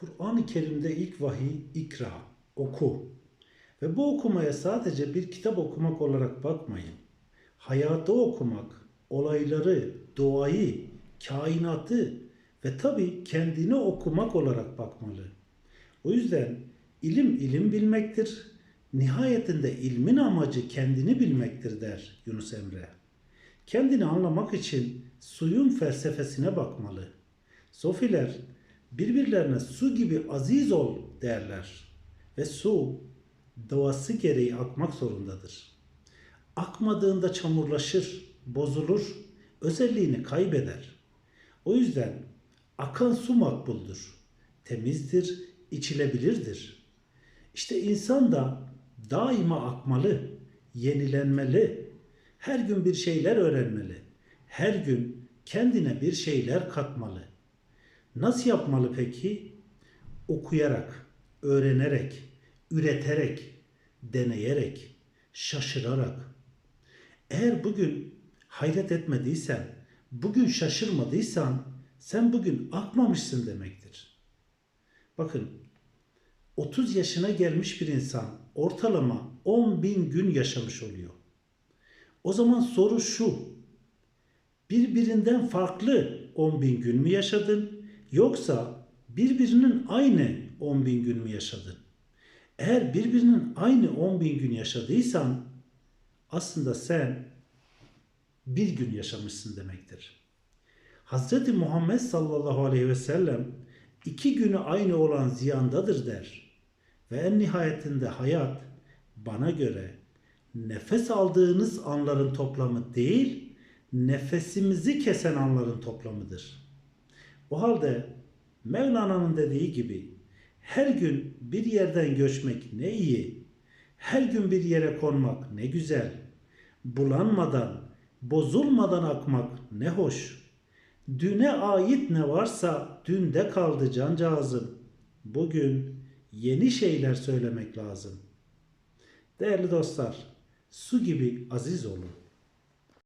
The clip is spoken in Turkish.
Kur'an-ı Kerim'de ilk vahiy ikra, oku. Ve bu okumaya sadece bir kitap okumak olarak bakmayın. Hayatı okumak, olayları, doğayı, kainatı ve tabii kendini okumak olarak bakmalı. O yüzden ilim ilim bilmektir. Nihayetinde ilmin amacı kendini bilmektir der Yunus Emre. Kendini anlamak için suyun felsefesine bakmalı. Sofiler birbirlerine su gibi aziz ol derler. Ve su doğası gereği akmak zorundadır. Akmadığında çamurlaşır, bozulur, özelliğini kaybeder. O yüzden akan su makbuldur, temizdir, içilebilirdir. İşte insan da daima akmalı, yenilenmeli, her gün bir şeyler öğrenmeli, her gün kendine bir şeyler katmalı. Nasıl yapmalı peki? Okuyarak, öğrenerek, üreterek, deneyerek, şaşırarak. Eğer bugün hayret etmediysen, bugün şaşırmadıysan sen bugün akmamışsın demektir. Bakın 30 yaşına gelmiş bir insan ortalama 10 bin gün yaşamış oluyor. O zaman soru şu. Birbirinden farklı 10 bin gün mü yaşadın yoksa birbirinin aynı 10 bin gün mü yaşadın? Eğer birbirinin aynı 10 bin gün yaşadıysan aslında sen bir gün yaşamışsın demektir. Hz. Muhammed sallallahu aleyhi ve sellem iki günü aynı olan ziyandadır der. Ve en nihayetinde hayat bana göre nefes aldığınız anların toplamı değil, nefesimizi kesen anların toplamıdır. O halde Mevlana'nın dediği gibi her gün bir yerden göçmek ne iyi, her gün bir yere konmak ne güzel, bulanmadan, bozulmadan akmak ne hoş. Düne ait ne varsa dünde kaldı cancağızım. Bugün yeni şeyler söylemek lazım. Değerli dostlar, su gibi aziz olun.